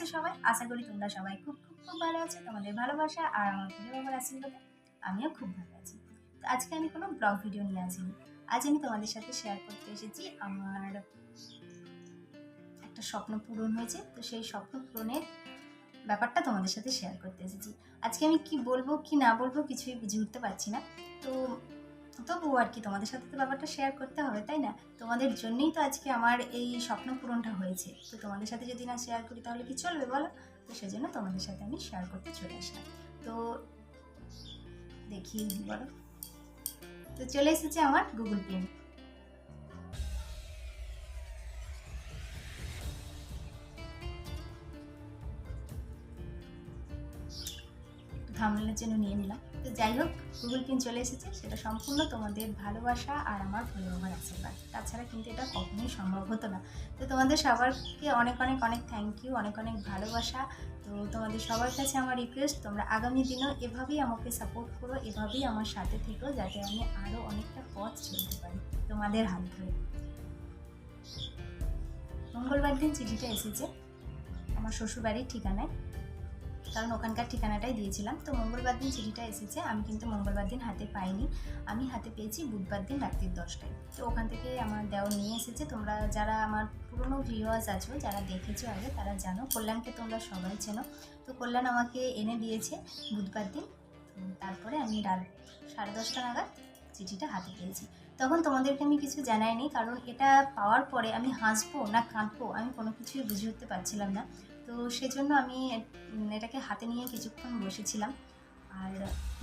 আছো সবাই? আশা করি তোমরা সবাই খুব খুব খুব ভালো আছো। তোমাদের ভালোবাসা আর আমার প্রিয় বাবার আশীর্বাদে, আমিও খুব ভালো আছি। তো আজকে আমি কোনো ব্লগ ভিডিও নিয়ে আসিনি। আজ আমি তোমাদের সাথে শেয়ার করতে এসেছি আমার একটা স্বপ্ন পূরণ হয়েছে। তো সেই স্বপ্ন পূরণের ব্যাপারটা তোমাদের সাথে শেয়ার করতে এসেছি। আজকে আমি কি বলব, কি না বলব কিছুই বুঝে উঠতে পারছি না। তো তবুও আর কি তোমাদের সাথে তো ব্যাপারটা শেয়ার করতে হবে, তাই না? তোমাদের জন্যই তো আজকে আমার এই স্বপ্ন পূরণটা হয়েছে। তো তোমাদের সাথে যদি না শেয়ার করি তাহলে কি চলবে বলো? তো সেজন্য তোমাদের সাথে আমি শেয়ার করতে চলে আসলাম। তো দেখি বলো। তো চলে এসেছে আমার গুগল পেন থামলের জন্য নিয়ে নিলাম। তো যাই হোক গুগল পিন চলে এসেছে। সেটা সম্পূর্ণ তোমাদের ভালোবাসা আর আমার ভালোবাসার আশীর্বাদ। তাছাড়া কিন্তু এটা কখনোই সম্ভব হতো না। তো তোমাদের সবারকে অনেক অনেক অনেক থ্যাংক ইউ অনেক অনেক ভালোবাসা। তো তোমাদের সবার কাছে আমার রিকোয়েস্ট তোমরা আগামী দিনেও এভাবেই আমাকে সাপোর্ট করো, এভাবেই আমার সাথে থেকো, যাতে আমি আরও অনেকটা পথ চলতে পারি তোমাদের হাত ধরে। মঙ্গলবার দিন চিঠিটা এসেছে। আমার শ্বশুরবাড়ির ঠিকানায়। কারণ ওখানকার ঠিকানাটাই দিয়েছিলাম। তো মঙ্গলবার দিন চিঠিটা এসেছে, আমি কিন্তু মঙ্গলবার দিন হাতে পাইনি। আমি হাতে পেয়েছি বুধবার দিন রাত্রির দশটায়। তো ওখান থেকে আমার দেওয়া নিয়ে এসেছে। তোমরা যারা আমার পুরনো ভিউয়ার্স আছো, যারা দেখেছ আগে, তারা জানো, কল্যাণকে তোমরা সবাই চেনো। তো কল্যাণ আমাকে এনে দিয়েছে বুধবার দিন। তারপরে আমি রাত সাড়ে দশটা নাগাদ চিঠিটা হাতে পেয়েছি। তখন তোমাদেরকে আমি কিছু জানাইনি, কারণ এটা পাওয়ার পরে আমি হাসবো না কাঁদবো, আমি কোনো কিছুই বুঝে উঠতে পারছিলাম না। তো সেজন্য আমি এটাকে হাতে নিয়ে কিছুক্ষণ বসেছিলাম। আর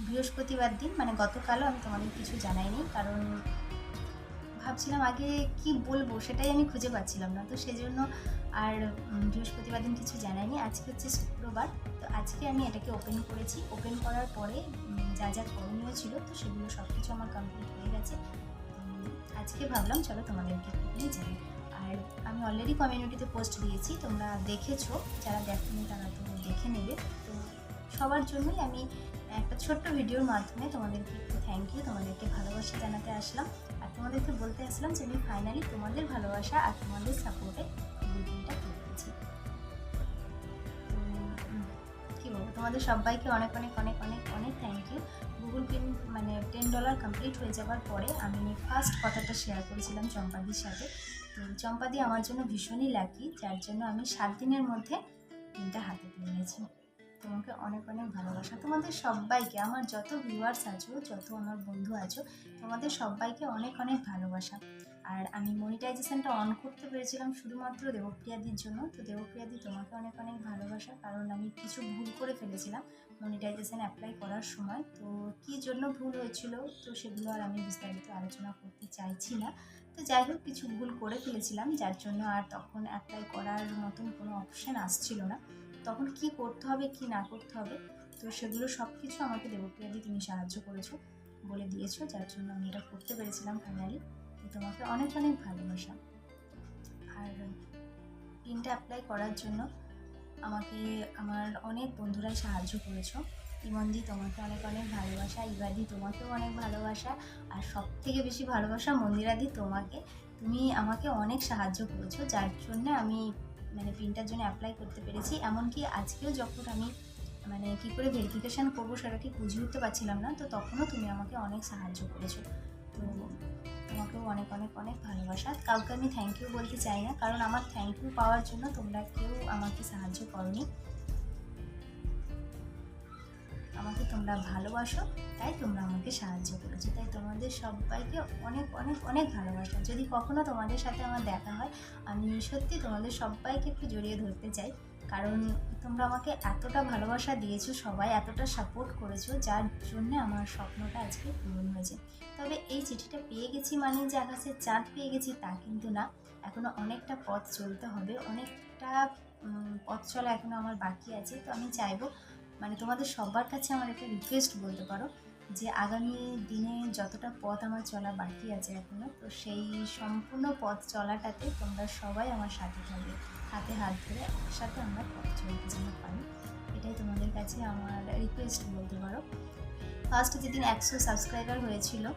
বৃহস্পতিবার দিন মানে গতকালও আমি তোমাদের কিছু জানাইনি, কারণ ভাবছিলাম আগে কি বলব, সেটাই আমি খুঁজে পাচ্ছিলাম না। তো সেজন্য আর বৃহস্পতিবার দিন কিছু জানাইনি। আজকে হচ্ছে শুক্রবার, তো আজকে আমি এটাকে ওপেন করেছি। ওপেন করার পরে যা যা করণীয় ছিল, তো সেগুলো সব কিছু আমার কমপ্লিট হয়ে গেছে। আজকে ভাবলাম, চলো তোমাদেরকে একটুখানি জানাই। আর আমি অলরেডি কমিউনিটিতে পোস্ট দিয়েছি, তোমরা দেখেছ, যারা দেখেনি তারা তো দেখে নেবে। তো সবার জন্যই আমি একটা ছোট্ট ভিডিওর মাধ্যমে তোমাদেরকে একটু থ্যাংক ইউ তোমাদেরকে ভালোবাসা জানাতে আসলাম। আর তোমাদেরকে বলতে আসলাম যে আমি ফাইনালি তোমাদের ভালোবাসা আর তোমাদের সাপোর্টে তোমাদের সবাইকে অনেক অনেক অনেক অনেক অনেক থ্যাংক ইউ গুগল পিন মানে টেন ডলার কমপ্লিট হয়ে যাওয়ার পরে আমি ফার্স্ট কথাটা শেয়ার করেছিলাম চম্পাদির সাথে। তো চম্পাদি আমার জন্য ভীষণই লাকি যার জন্য আমি সাত দিনের মধ্যে পিনটা হাতে পেয়ে নিয়েছি। তোমাকে অনেক অনেক ভালোবাসা। তোমাদের সবাইকে, আমার যত ভিউয়ার্স আছো, যত আমার বন্ধু আছো, তোমাদের সবাইকে অনেক অনেক ভালোবাসা। আর আমি মনিটাইজেশনটা অন করতে পেরেছিলাম শুধুমাত্র দেবপ্রিয়াদির জন্য। তো দেবপ্রিয়াদি তোমাকে অনেক অনেক ভালোবাসা, কারণ আমি কিছু ভুল করে ফেলেছিলাম মনিটাইজেশন অ্যাপ্লাই করার সময়। তো কী জন্য ভুল হয়েছিল, তো সেগুলো আর আমি বিস্তারিত আলোচনা করতে চাইছি না। তো যাই হোক, কিছু ভুল করে ফেলেছিলাম, যার জন্য আর তখন অ্যাপ্লাই করার মতন কোনো অপশান আসছিল না। তখন কি করতে হবে, কি না করতে হবে, তো সেগুলো সব কিছু আমাকে দেবপ্রিয়াদি তুমি সাহায্য করেছ, বলে দিয়েছ, যার জন্য আমি এটা করতে পেরেছিলাম ফাইনালি তোমাকে অনেক অনেক ভালোবাসা আর পিনটা অ্যাপ্লাই করার জন্য আমাকে, আমার অনেক বন্ধুরাই সাহায্য করেছ। ইমনদি তোমাকে অনেক অনেক ভালোবাসা, ইবাদি তোমাকেও অনেক ভালোবাসা, আর সব থেকে বেশি ভালোবাসা মন্দিরাদি তোমাকে। তুমি আমাকে অনেক সাহায্য করেছ, যার জন্য আমি মানে পিনটার জন্য অ্যাপ্লাই করতে পেরেছি। এমনকি আজকেও যখন আমি মানে কী করে ভেরিফিকেশান করব সেটা ঠিক বুঝে উঠতে পারছিলাম না, তো তখনও তুমি আমাকে অনেক সাহায্য করেছ। তো তোমাকেও অনেক অনেক অনেক ভালোবাসা। কাউকে আমি থ্যাংক ইউ বলতে চাই না, কারণ আমার থ্যাংক ইউ পাওয়ার জন্য তোমরা কেউ আমাকে সাহায্য করনি। আমাকে তোমরা ভালোবাসো, তাই তোমরা আমাকে সাহায্য করেছ। তাই তোমাদের সবাইকে অনেক অনেক অনেক ভালোবাসা। যদি কখনো তোমাদের সাথে আমার দেখা হয়, আমি সত্যি তোমাদের সবাইকে একটু জড়িয়ে ধরতে চাই। কারণ তোমরা আমাকে এতটা ভালোবাসা দিয়েছ, সবাই এতটা সাপোর্ট করেছ, যার জন্য আমার স্বপ্নটা আজকে পূরণ হয়েছে। তবে এই চিঠিটা পেয়ে গেছি মানে যে আকাশের চাঁদ পেয়ে গেছি তা কিন্তু না। এখনও অনেকটা পথ চলতে হবে, অনেকটা পথ চলা এখনও আমার বাকি আছে। তো আমি চাইব মানে তোমাদের সবার কাছে আমার একটা রিকোয়েস্ট বলতে পারো যে আগামী দিনে যতটা পথ আমার চলা বাকি আছে এখনও তো সেই সম্পূর্ণ পথ চলাটাতে তোমরা সবাই আমার সাথে থাকবে। হাতে হাত ধরে একসাথে আমরা পথ চলতে যেন পারি, এটাই তোমাদের কাছে আমার রিকোয়েস্ট বলতে পারো। ফার্স্ট যেদিন একশো সাবস্ক্রাইবার হয়েছিল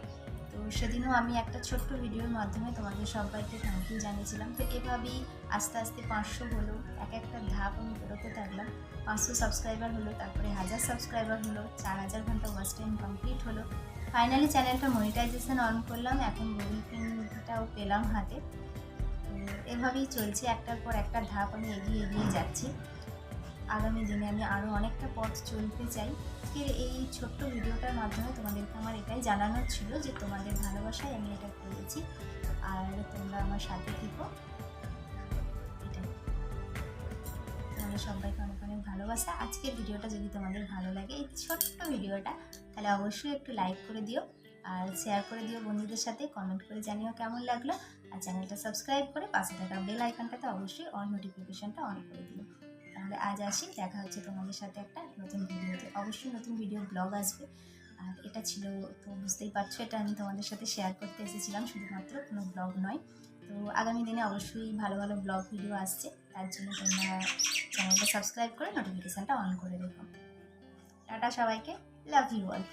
তো সেদিনও আমি একটা ছোট্ট ভিডিওর মাধ্যমে তোমাদের সবাইকে থ্যাংক ইউ জানিয়েছিলাম। তো এভাবেই আস্তে আস্তে পাঁচশো হলো, এক একটা ধাপ আমি বেরোতে থাকলাম। পাঁচশো সাবস্ক্রাইবার হলো, তারপরে হাজার সাবস্ক্রাইবার হলো, চার হাজার ঘণ্টা ওয়াচ টাইম কমপ্লিট হলো। ফাইনালি চ্যানেলটা মনিটাইজেশন অন করলাম, এখন পিনটাও পেলাম হাতে। এভাবেই চলছে, একটার পর একটা ধাপ আমি এগিয়ে এগিয়ে যাচ্ছি। আগামী দিনে আমি আরও অনেকটা পথ চলতে চাই। আজকের এই ছোট্ট ভিডিওটার মাধ্যমে তোমাদেরকে আমার এটাই জানানোর ছিল যে তোমাদের ভালোবাসায় আমি এটা করেছি আর তোমরা আমার সাথে থেকো। সবাইকে অনেক অনেক ভালোবাসা। আজকের ভিডিওটা যদি তোমাদের ভালো লাগে, এই ছোট্ট ভিডিওটা, তাহলে অবশ্যই একটু লাইক করে দিও আর শেয়ার করে দিও বন্ধুদের সাথে, কমেন্ট করে জানিও কেমন লাগল। আর চ্যানেলটা সাবস্ক্রাইব করে পাশে থাকা বেল আইকনটাতে অবশ্যই অল নোটিফিকেশনটা অন করে দিও। তাহলে আজ আসি, দেখা হচ্ছে তোমাদের সাথে একটা নতুন ভিডিওতে। অবশ্যই নতুন ভিডিও ব্লগ আসবে। আর এটা ছিল, তো বুঝতেই পারছ, এটা আমি তোমাদের সাথে শেয়ার করতে এসেছিলাম, শুধুমাত্র কোনো ব্লগ নয়। তো আগামী দিনে অবশ্যই ভালো ভালো ব্লগ ভিডিও আসছে, তার জন্য তোমরা চ্যানেলটা সাবস্ক্রাইব করে নোটিফিকেশানটা অন করে দেখো টাটা সবাইকে লাভ ইউ অল